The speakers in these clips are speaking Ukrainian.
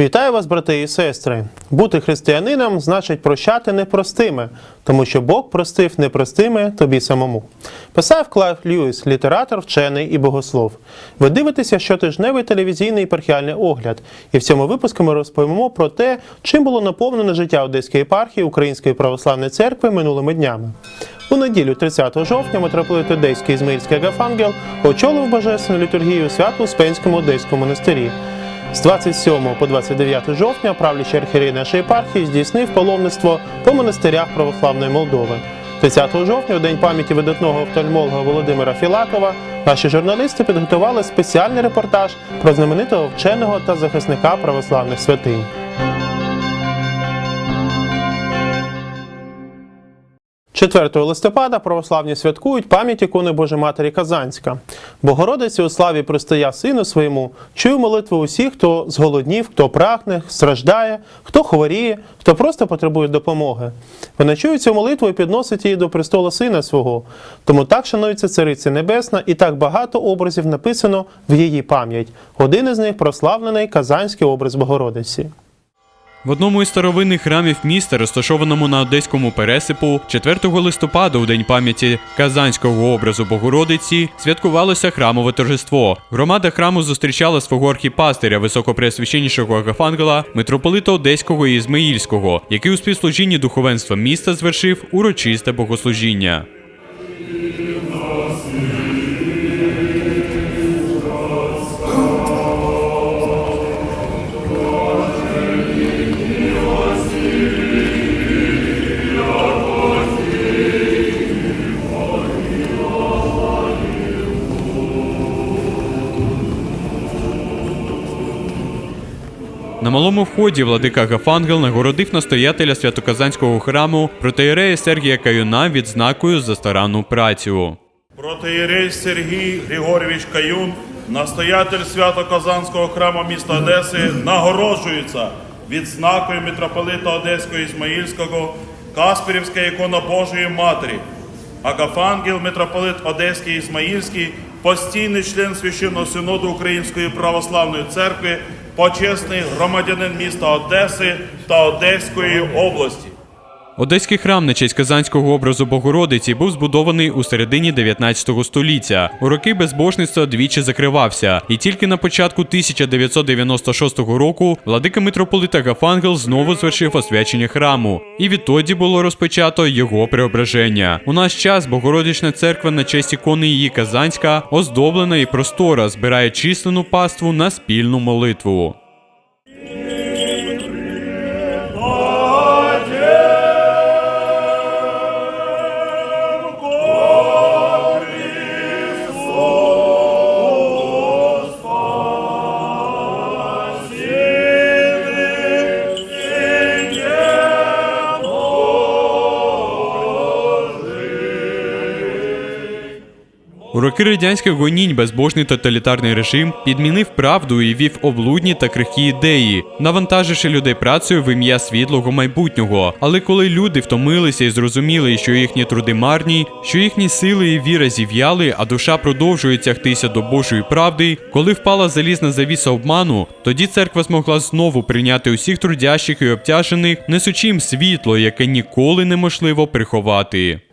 Вітаю вас, брати і сестри. Бути християнином значить прощати непростиме, тому що Бог простив непростиме тобі самому. Писав Клайв Льюіс, літератор, вчений і богослов. Ви дивитеся щотижневий телевізійний єпархіальний огляд, і в цьому випуску ми розповімо про те, чим було наповнене життя Одеської єпархії Української православної церкви минулими днями. У неділю 30 жовтня митрополит Одеський Ізмаїльський Агафангел очолив божественну літургію у свято-Успенському Одеському монастирі. З 27 по 29 жовтня правлячий архірей нашої єпархії здійснив паломництво по монастирях православної Молдови. 30 жовтня, у день пам'яті видатного офтальмолога Володимира Філатова, наші журналісти підготували спеціальний репортаж про знаменитого вченого та захисника православних святинь. Четвертого листопада православні святкують пам'ять ікони Божої Матері Казанська. Богородиці у славі пристоя сину своєму, чую молитву усіх, хто зголоднів, хто прагне, страждає, хто хворіє, хто просто потребує допомоги. Вона чує цю молитву і підносить її до престола сина свого. Тому так шанується Цариця Небесна, і так багато образів написано в її пам'ять. Один із них прославлений Казанський образ Богородиці. В одному із старовинних храмів міста, розташованому на одеському пересипу, 4 листопада, у день пам'яті Казанського образу Богородиці, святкувалося храмове торжество. Громада храму зустрічала свого архіпастиря, високопреосвященнішого Агафангела, митрополита Одеського і Ізмаїльського, який у співслужінні духовенства міста звершив урочисте богослужіння. На малому вході владика Гафангел нагородив настоятеля святоказанського храму протеєрея Сергія Каюна відзнакою за старанну працю. Протиєрей Сергій Григорьович Каюн, настоятель Свято-Казанського храму міста Одеси, нагороджується відзнакою митрополита Одеського Ізмаїльського Каспірівська ікона Божої Матері. Агафангел, митрополит Одеський і Ізмаїльський, постійний член Священного Синоду Української Православної Церкви, почесний громадянин міста Одеси та Одеської області. Одеський храм на честь казанського образу Богородиці був збудований у середині 19 століття. У роки безбожництва двічі закривався, і тільки на початку 1996 року владика митрополита Гафангел знову звершив освячення храму, і відтоді було розпочато його преображення. У наш час Богородична церква на честь ікони її Казанська оздоблена і простора, збирає численну паству на спільну молитву. Роки радянських гонінь безбожний тоталітарний режим підмінив правду і вів облудні та крихкі ідеї, навантаживши людей працею в ім'я світлого майбутнього. Але коли люди втомилися і зрозуміли, що їхні труди марні, що їхні сили і віра зів'яли, а душа продовжує тягтися до Божої правди, коли впала залізна завіса обману, тоді церква змогла знову прийняти усіх трудящих і обтяжених, несучи їм світло, яке ніколи неможливо приховати. –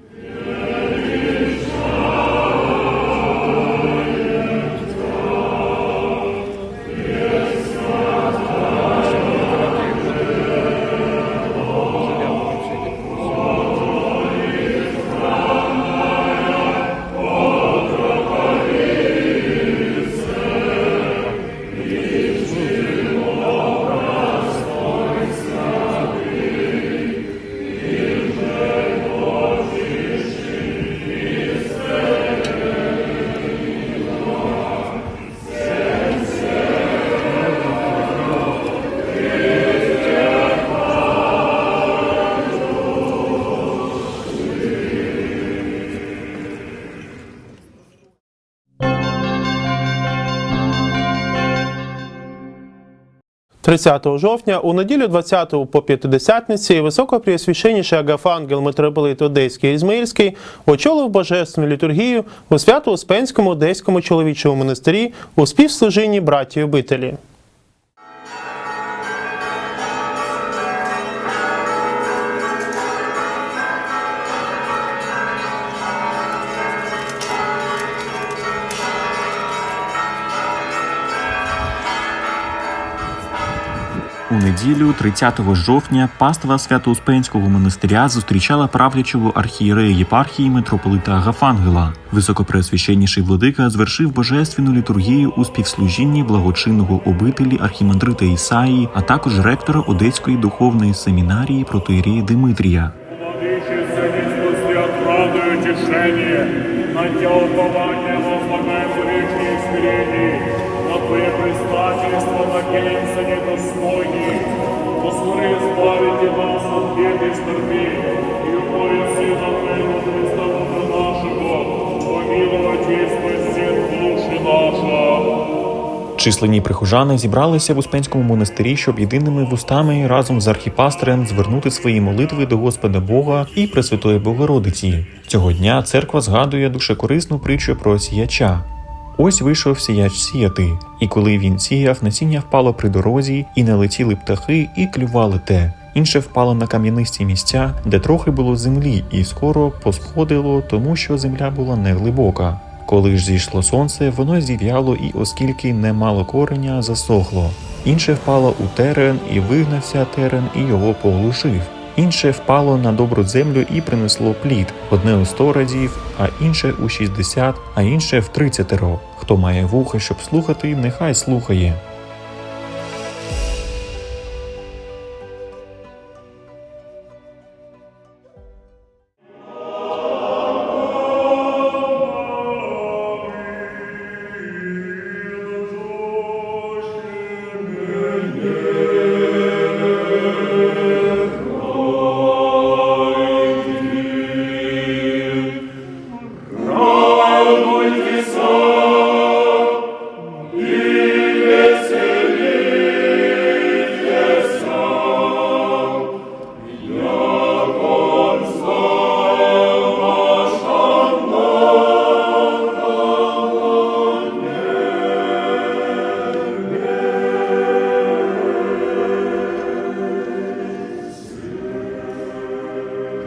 30 жовтня у неділю 20 по п'ятидесятниці високопреосвященніший Агафангел митрополит Одеський Ізмаїльський очолив божественну літургію у свято-успенському Одеському чоловічому монастирі у співслужінні братії обителі. Неділю, 30 жовтня, паства Свято-Успенського монастиря зустрічала правлячого архієрея єпархії митрополита Агафангела. Високопреосвященніший владика звершив божественну літургію у співслужінні благочинного обителі архімандрита Ісаї, а також ректора Одеської духовної семінарії протоірія Димитрія. Владычица не спустят правду и на предстательство накинемся недостойни, Господи, избавите нас от бед и скорби, и уморе Сына Твоего Христа Бога нашего, помиловать и спасти души наша. Численні прихожани зібралися в Успенському монастирі, щоб єдиними вустами разом з архіпастерем звернути свої молитви до Господа Бога і Пресвятої Богородиці. Цього дня церква згадує душекорисну притчу про сіяча. Ось вийшов сіяч сіяти, і коли він сіяв, насіння впало при дорозі, і налетіли птахи, і клювали те. Інше впало на кам'янисті місця, де трохи було землі, і скоро посходило, тому що земля була неглибока. Коли ж зійшло сонце, воно зів'яло, і оскільки не мало кореня, засохло. Інше впало у терен, і вигнався терен, і його поглушив. Інше впало на добру землю і принесло плід, одне у сто разів, а інше у шістдесят, а інше в тридцятеро. Хто має вуха, щоб слухати, нехай слухає.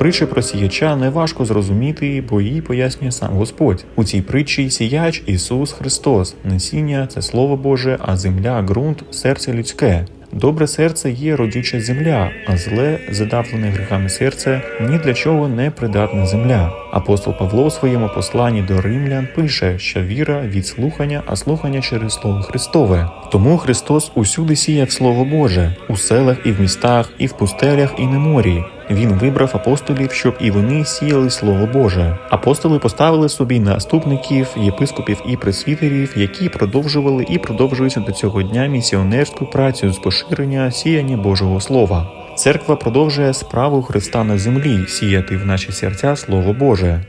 Притчі про сіяча неважко зрозуміти, бо її пояснює сам Господь. У цій притчі сіяч Ісус Христос. Насіння це Слово Боже, а земля, ґрунт, серце людське. Добре серце є родюча земля, а зле, задавлене гріхами серце, ні для чого не придатна земля. Апостол Павло у своєму посланні до римлян пише, що віра від слухання, а слухання через Слово Христове. Тому Христос усюди сіяв Слово Боже у селах і в містах, і в пустелях, і на морі. Він вибрав апостолів, щоб і вони сіяли слово Боже. Апостоли поставили собі наступників, єпископів і пресвітерів, які продовжували і продовжуються до цього дня місіонерську працю з поширення сіяння Божого Слова. Церква продовжує справу Христа на землі сіяти в наші серця Слово Боже.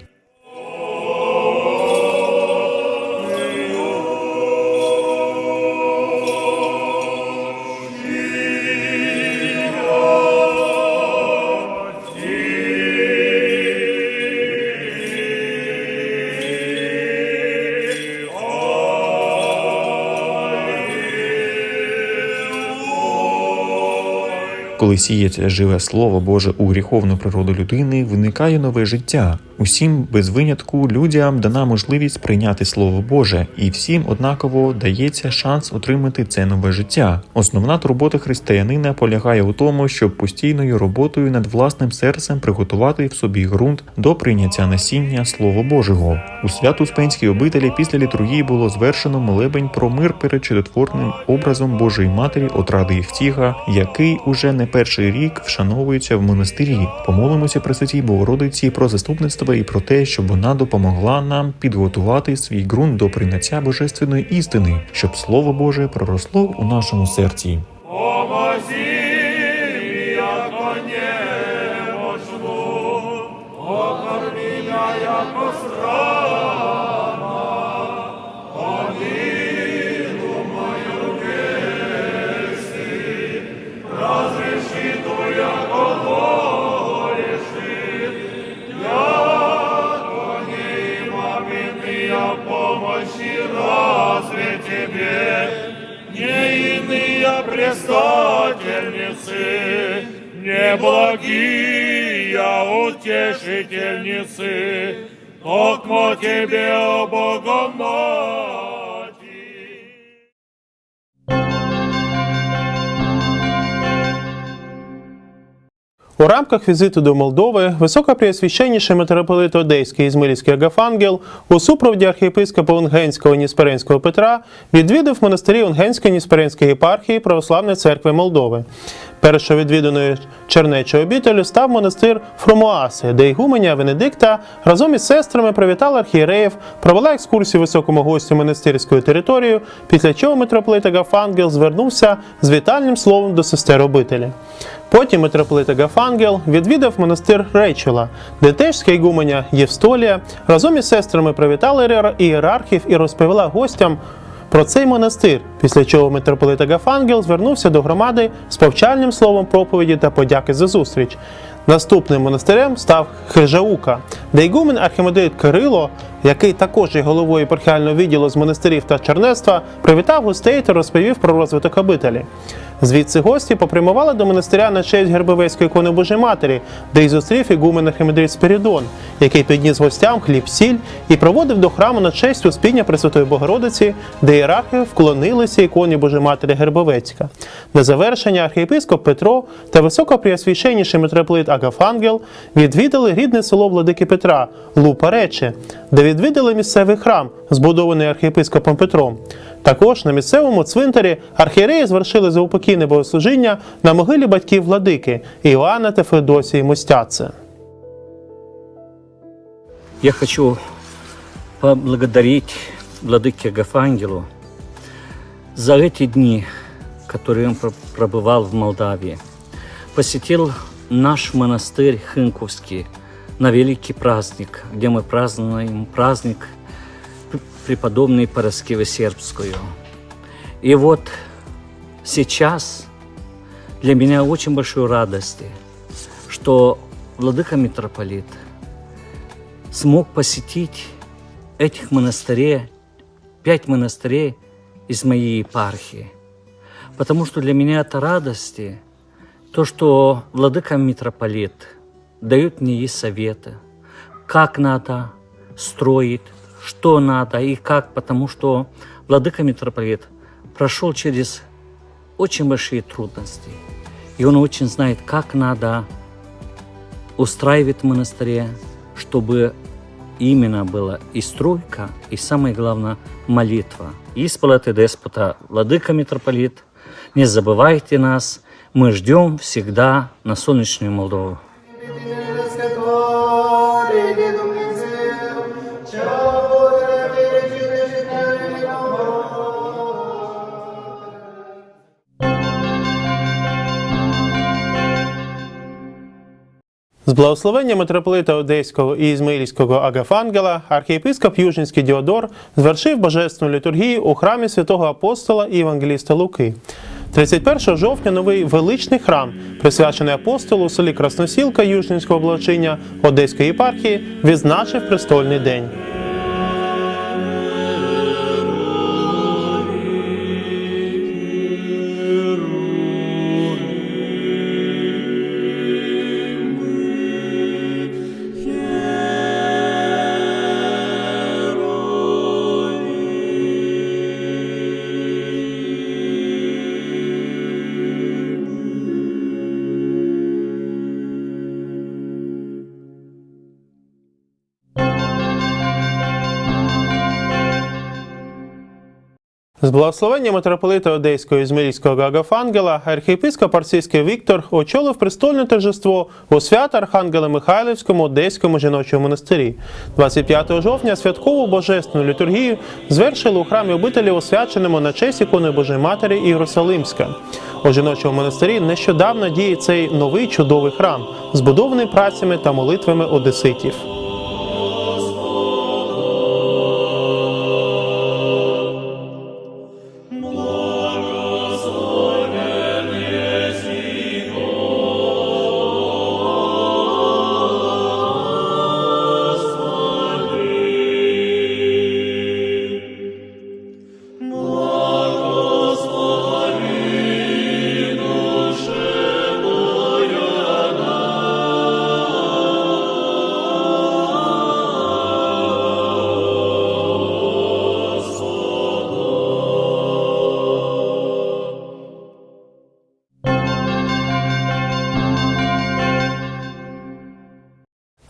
Коли сіється живе слово Боже у гріховну природу людини, виникає нове життя. Усім без винятку людям дана можливість прийняти слово Боже, і всім однаково дається шанс отримати це нове життя. Основна турбота християнина полягає у тому, щоб постійною роботою над власним серцем приготувати в собі ґрунт до прийняття насіння Слова Божого. У свято-успенській обителі після літургії було звершено молебень про мир перед чудотворним образом Божої Матері Отради Євтіха, який уже не перший рік вшановується в монастирі. Помолимося Пресвятій Богородиці про заступництво і про те, щоб вона допомогла нам підготувати свій ґрунт до прийняття божественної істини, щоб Слово Боже проросло у нашому серці. Помози, предстательницы, неблагие утешительницы, Окмо тебе, о Богоматерь. У рамках візиту до Молдови високопреосвященніший митрополит Одеський Ізмирівський Агафангел у супроводі архієпископа Унгенського Ніспаренського Петра відвідав монастирі Унгенської Ніспаренської єпархії Православної церкви Молдови. Першою відвіданою чернечою обітелю став монастир Фромуаси, де ігуменя Венедикта разом із сестрами привітала архієреїв, провела екскурсію високому гостю монастирською територією, після чого митрополит Агафангел звернувся з вітальним словом до сестер обителі. Потім митрополит Агафангел відвідав монастир Рейчела, де теж ігуменя Євстолія разом із сестрами привітала ієрархів і розповіла гостям про цей монастир, після чого митрополит Агафангел звернувся до громади з повчальним словом проповіді та подяки за зустріч. Наступним монастирем став Хижаука, де ігумен архімандрит Кирило, який також є головою єпархіального відділу з монастирів та чернецтва, привітав гостей та розповів про розвиток обителі. Звідси гості попрямували до монастиря на честь Гербовецької ікони Божої Матері, де й зустрів ігумен архімандрит Спірідон, який підніс гостям хліб сіль і проводив до храму на честь успіння Пресвятої Богородиці, де ієрархи вклонилися іконі Божої Матері Гербовецька. На завершення архієпископ Петро та високопреосвященніший митрополит Агафангел відвідали рідне село Владики Петра Лупарече, де відвідали місцевий храм, збудований архієпископом Петром. Також на місцевому цвинтарі архієреї звершили заупокійне богослужіння на могилі батьків владики Іоанна та Феодосії Мостяце. Я хочу поблагодарить Владыке Агафангелу за эти дни, которые он про- пробывал в Молдавии. Посетил наш монастырь Хынковский на великий праздник, где мы празднуем праздник п- преподобной Параскевы Сербскую. И вот сейчас для меня очень большой радости, что Владыка Митрополит смог посетить этих монастырей, пять монастырей из моей епархии. Потому что для меня это радости, то, что владыка митрополит дает мне и советы, как надо строить, что надо и как, потому что владыка митрополит прошел через очень большие трудности. И он очень знает, как надо устраивать в монастыре, чтобы именно была и стройка, и самое главное молитва. Исполоты деспота, владыка митрополит, не забывайте нас, мы ждем всегда на солнечную Молдову. З благословення митрополита Одеського і Ізмаїльського Агафангела архієпископ Южинський Діодор звершив божественну літургію у храмі святого апостола і евангеліста Луки. 31 жовтня новий величний храм, присвячений апостолу у селі Красносілка Южненського облачення Одеської єпархії, відзначив престольний день. З благословення митрополита Одеського і Змирівського Агафангела архієпископ Арсійський Віктор очолив престольне торжество у свято Архангела Михайлівському Одеському жіночому монастирі. 25 жовтня святкову божественну літургію звершили у храмі обителі, освяченому на честь ікони Божої Матері Єрусалимська. У жіночому монастирі нещодавно діє цей новий чудовий храм, збудований працями та молитвами одеситів.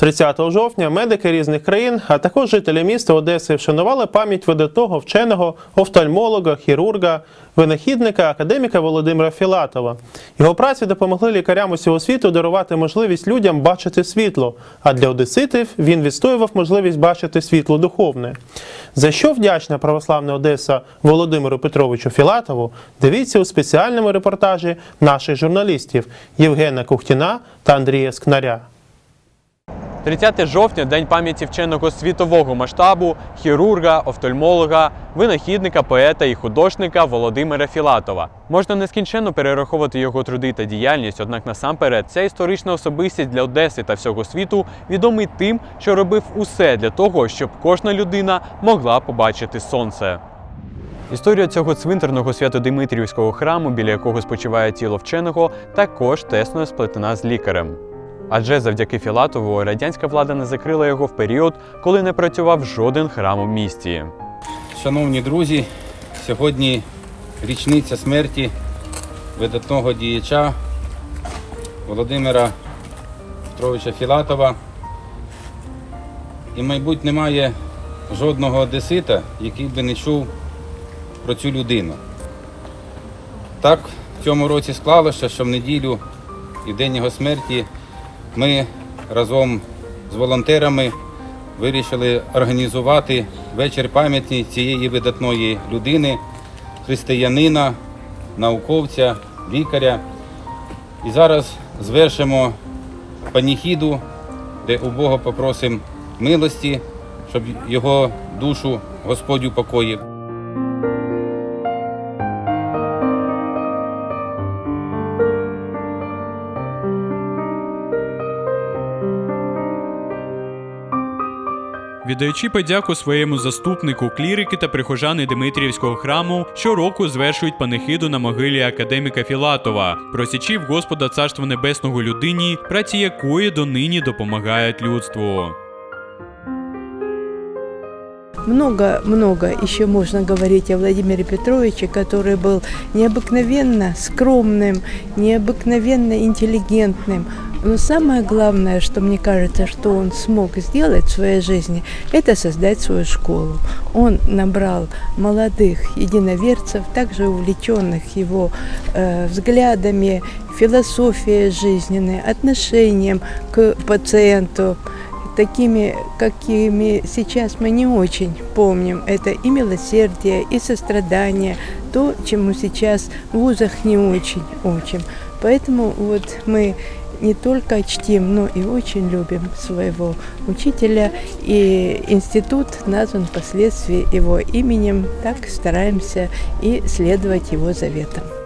30 жовтня медики різних країн, а також жителі міста Одеси вшанували пам'ять видатного вченого, офтальмолога, хірурга, винахідника, академіка Володимира Філатова. Його праці допомогли лікарям усього світу дарувати можливість людям бачити світло. А для одеситів він відстоював можливість бачити світло духовне. За що вдячна православна Одеса Володимиру Петровичу Філатову, дивіться у спеціальному репортажі наших журналістів Євгена Кухтіна та Андрія Скнаря. 30 жовтня день пам'яті вченого світового масштабу, хірурга, офтальмолога, винахідника, поета і художника Володимира Філатова. Можна нескінченно перераховувати його труди та діяльність, однак насамперед ця історична особистість для Одеси та всього світу відомий тим, що робив усе для того, щоб кожна людина могла побачити сонце. Історія цього цвинтарного свято-Димитрівського храму, біля якого спочиває тіло вченого, також тесно сплетена з лікарем. Адже завдяки Філатову радянська влада не закрила його в період, коли не працював жоден храм у місті. Шановні друзі, сьогодні річниця смерті видатного діяча Володимира Петровича Філатова. І, мабуть, немає жодного одесита, який би не чув про цю людину. Так, в цьому році склалося, що в неділю і день його смерті ми разом з волонтерами вирішили організувати вечір пам'яті цієї видатної людини, християнина, науковця, лікаря. І зараз звершимо паніхіду, де у Бога попросимо милості, щоб його душу Господь упокоїв. Віддаючи подяку своєму заступнику, клірики та прихожани Димитріївського храму щороку звершують панихиду на могилі академіка Філатова, просячи в Господа Царства Небесного людині, праці якої донині допомагають людству. Много-много еще можно говорить о Владимире Петровиче, который был необыкновенно скромным, необыкновенно интеллигентным. Но самое главное, что мне кажется, что он смог сделать в своей жизни, это создать свою школу. Он набрал молодых единоверцев, также увлеченных его э, взглядами, философией жизненной, отношением к пациенту такими, какими сейчас мы не очень помним. Это и милосердие, и сострадание, то, чему сейчас в вузах не очень учим. Поэтому вот мы не только чтим, но и очень любим своего учителя. И институт назван впоследствии его именем. Так стараемся и следовать его заветам. –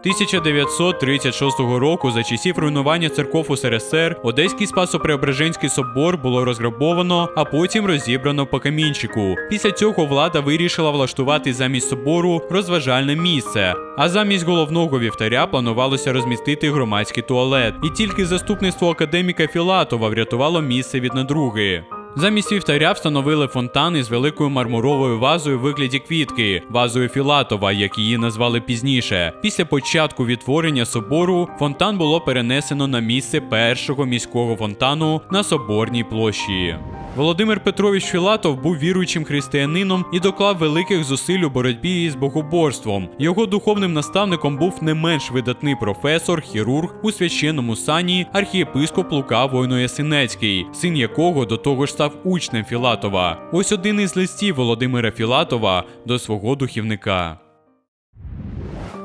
1936 року за часів руйнування церков УСРСР Одеський Спасо-Преображенський собор було розграбовано, а потім розібрано по камінчику. Після цього влада вирішила влаштувати замість собору розважальне місце, а замість головного вівтаря планувалося розмістити громадський туалет. І тільки заступництво академіка Філатова врятувало місце від надруги. Замість вівтаря встановили фонтан із великою мармуровою вазою в вигляді квітки, вазою Філатова, як її назвали пізніше. Після початку відтворення собору фонтан було перенесено на місце першого міського фонтану на соборній площі. Володимир Петрович Філатов був віруючим християнином і доклав великих зусиль у боротьбі із богоборством. Його духовним наставником був не менш видатний професор, хірург у священному сані, архієпископ Лука Войно-Ясинецький, син якого до того ж став учнем Філатова. Ось один із листів Володимира Філатова до свого духівника.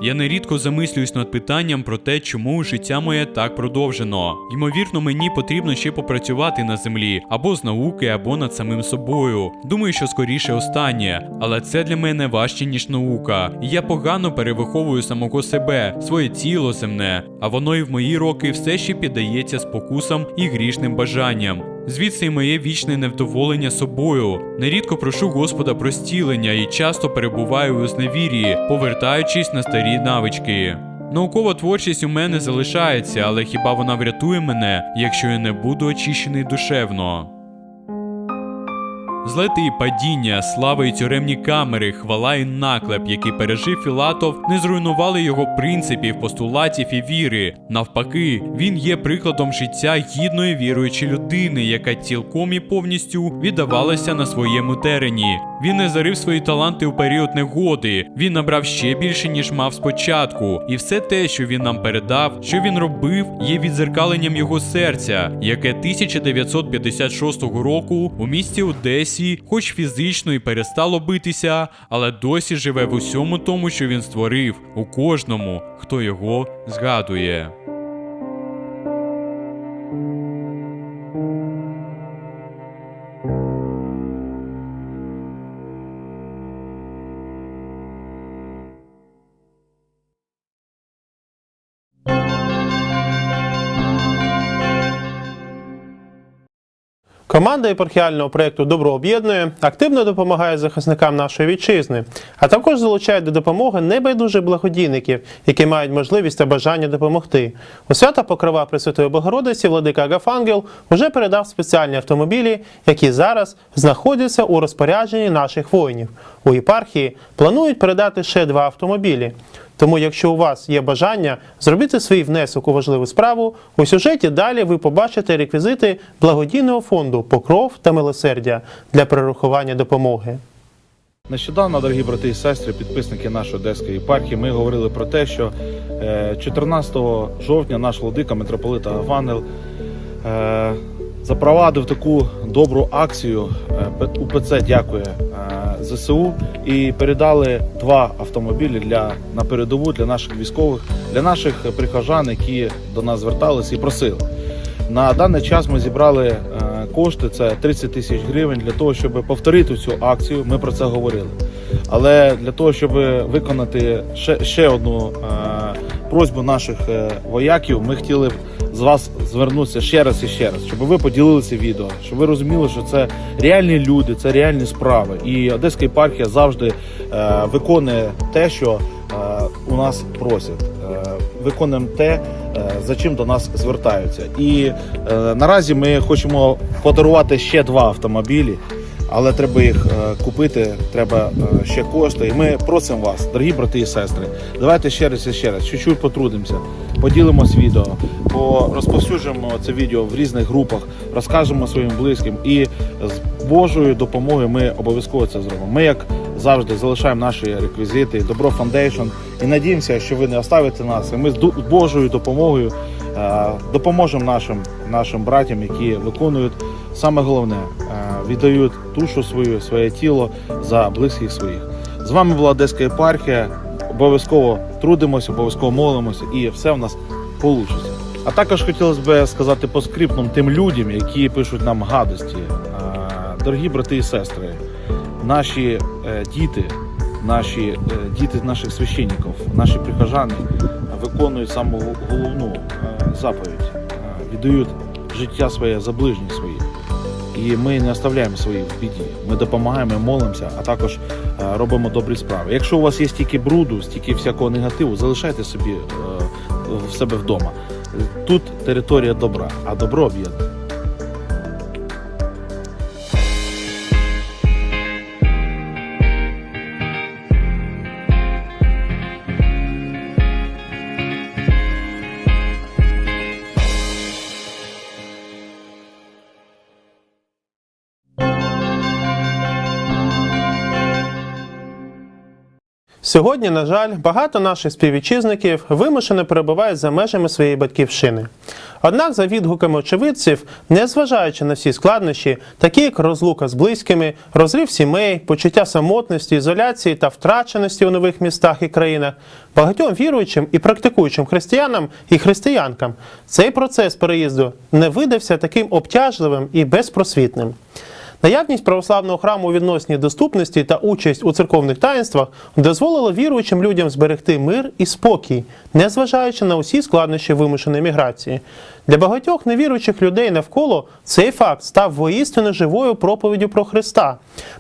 Я нерідко замислююсь над питанням про те, чому життя моє так продовжено. Ймовірно, мені потрібно ще попрацювати на землі або з науки, або над самим собою. Думаю, що скоріше останнє, але це для мене важче ніж наука. І я погано перевиховую самого себе, своє тіло земне, а воно і в мої роки все ще піддається спокусам і грішним бажанням. Звідси й моє вічне невдоволення собою. Нерідко прошу Господа про стілення і часто перебуваю у зневір'ї, повертаючись на старі навички. Наукова творчість у мене залишається, але хіба вона врятує мене, якщо я не буду очищений душевно? Злети і падіння, слава і тюремні камери, хвала і наклеп, який пережив Філатов, не зруйнували його принципів, постулатів і віри. Навпаки, він є прикладом життя гідної віруючої людини, яка цілком і повністю віддавалася на своєму терені. Він не зарив свої таланти у період негоди. Він набрав ще більше, ніж мав спочатку. І все те, що він нам передав, що він робив, є відзеркаленням його серця, яке 1956 року у місті Одесі, хоч фізично і перестало битися, але досі живе в усьому тому, що він створив, у кожному, хто його згадує. Команда єпархіального проєкту Добро об'єднує активно допомагає захисникам нашої вітчизни, а також залучає до допомоги небайдужих благодійників, які мають можливість та бажання допомогти. У свята Покрова Пресвятої Богородиці владика Агафангел уже передав спеціальні автомобілі, які зараз знаходяться у розпорядженні наших воїнів. У єпархії планують передати ще два автомобілі. Тому, якщо у вас є бажання зробити свій внесок у важливу справу, у сюжеті далі ви побачите реквізити благодійного фонду Покров та милосердя для перерахування допомоги. Нещодавно, дорогі брати і сестри, підписники нашої одеської єпархії, ми говорили про те, що е, 14 жовтня наш владика митрополита Гафангел е, запровадив таку добру акцію. е, УПЦ дякує е, ЗСУ і передали два автомобілі для на передову для наших військових, для наших прихожан, які до нас зверталися і просили. На даний час ми зібрали е, кошти, це 30 тисяч гривень, для того, щоб повторити цю акцію. Ми про це говорили. Але для того, щоб виконати ще, ще одну просьбу наших вояків, ми хотіли б з вас звернутися ще раз і ще раз, щоб ви поділилися відео, щоб ви розуміли, що це реальні люди, це реальні справи. І Одеська єпархія завжди е, виконує те, що е, у нас просять. Е, виконуємо те, е, за чим до нас звертаються. І е, наразі ми хочемо подарувати ще два автомобілі. Але треба їх е, купити, треба е, ще кошти. І ми просимо вас, дорогі брати і сестри, давайте ще раз і ще раз, чуть-чуть потрудимося, поділимось відео, по- розповсюджуємо це відео в різних групах, розкажемо своїм близьким. І з Божою допомогою ми обов'язково це зробимо. Ми, як завжди, залишаємо наші реквізити, Добро Фондейшн, і надіємося, що ви не оставите нас. І ми з Божою допомогою е, допоможемо нашим, нашим братям, які виконують саме головне, е, віддають душу свою, своє тіло за близьких своїх. З вами була Одеська єпархія. Обов'язково трудимося, обов'язково молимося, і все в нас вийде. А також хотілося б сказати по скрипним тим людям, які пишуть нам гадості. Е, Дорогі брати і сестри, наші е, діти, наші діти наших священників, наші прихожани виконують саму головну заповідь, віддають життя своє за ближніх своїх. І ми не оставляємо своїх в біді. Ми допомагаємо, молимося, а також е, робимо добрі справи. Якщо у вас є стільки бруду, стільки всякого негативу, залишайте собі е, в себе вдома. Тут територія добра, а добро об'єднує. Сьогодні, на жаль, багато наших співвітчизників вимушено перебувають за межами своєї батьківщини. Однак, за відгуками очевидців, незважаючи на всі складнощі, такі як розлука з близькими, розрив сімей, почуття самотності, ізоляції та втраченості у нових містах і країнах, багатьом віруючим і практикуючим християнам і християнкам цей процес переїзду не видався таким обтяжливим і безпросвітним. Наявність православного храму у відносній доступності та участь у церковних таїнствах дозволило віруючим людям зберегти мир і спокій, незважаючи на усі складнощі вимушеної міграції. Для багатьох невіруючих людей навколо цей факт став воістину живою проповіддю про Христа.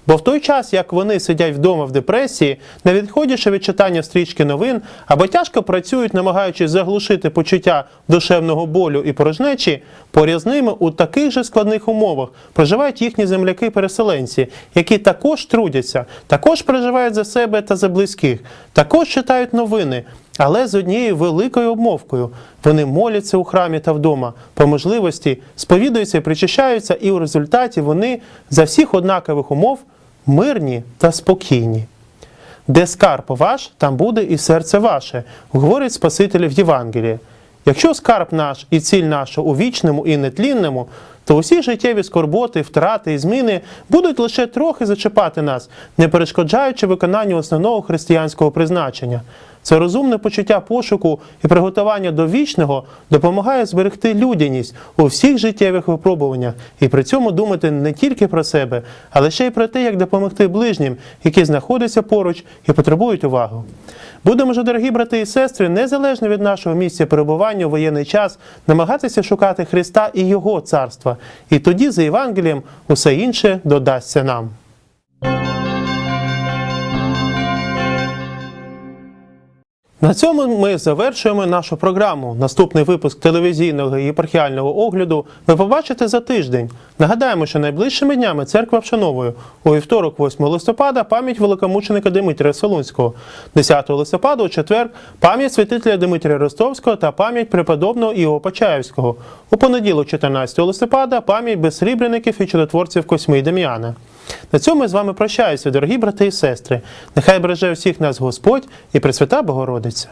Бо в той час, як вони сидять вдома в депресії, не відходячи від читання стрічки новин, або тяжко працюють, намагаючись заглушити почуття душевного болю і порожнечі, поряд з ними у таких же складних умовах проживають їхні земляки земляки-переселенці, які також трудяться, також переживають за себе та за близьких, також читають новини, але з однією великою обмовкою. Вони моляться у храмі та вдома, по можливості сповідуються і причащаються, і у результаті вони за всіх однакових умов мирні та спокійні. Де скарб ваш, там буде і серце ваше, говорить Спаситель в Євангелії. Якщо скарб наш і ціль наша у вічному і нетлінному, то усі життєві скорботи, втрати і зміни будуть лише трохи зачіпати нас, не перешкоджаючи виконанню основного християнського призначення. Це розумне почуття пошуку і приготування до вічного допомагає зберегти людяність у всіх життєвих випробуваннях і при цьому думати не тільки про себе, але ще й про те, як допомогти ближнім, які знаходяться поруч і потребують уваги. Будемо ж, дорогі брати і сестри, незалежно від нашого місця перебування у воєнний час, намагатися шукати Христа і Його царства. І тоді за Євангелієм усе інше додасться нам. На цьому ми завершуємо нашу програму. Наступний випуск телевізійного єпархіального огляду ви побачите за тиждень. Нагадаємо, що найближчими днями церква вшановує у вівторок, 8 листопада, пам'ять великомученика Димитрія Солунського, 10 листопада у четвер пам'ять святителя Димитрія Ростовського та пам'ять преподобного Іова Почаївського. У понеділок, 14 листопада, пам'ять безсрібреників і чудотворців Косьми і Дем'яна. На цьому я з вами прощаюся, дорогі брати і сестри. Нехай береже всіх нас Господь і Пресвята Богородиця.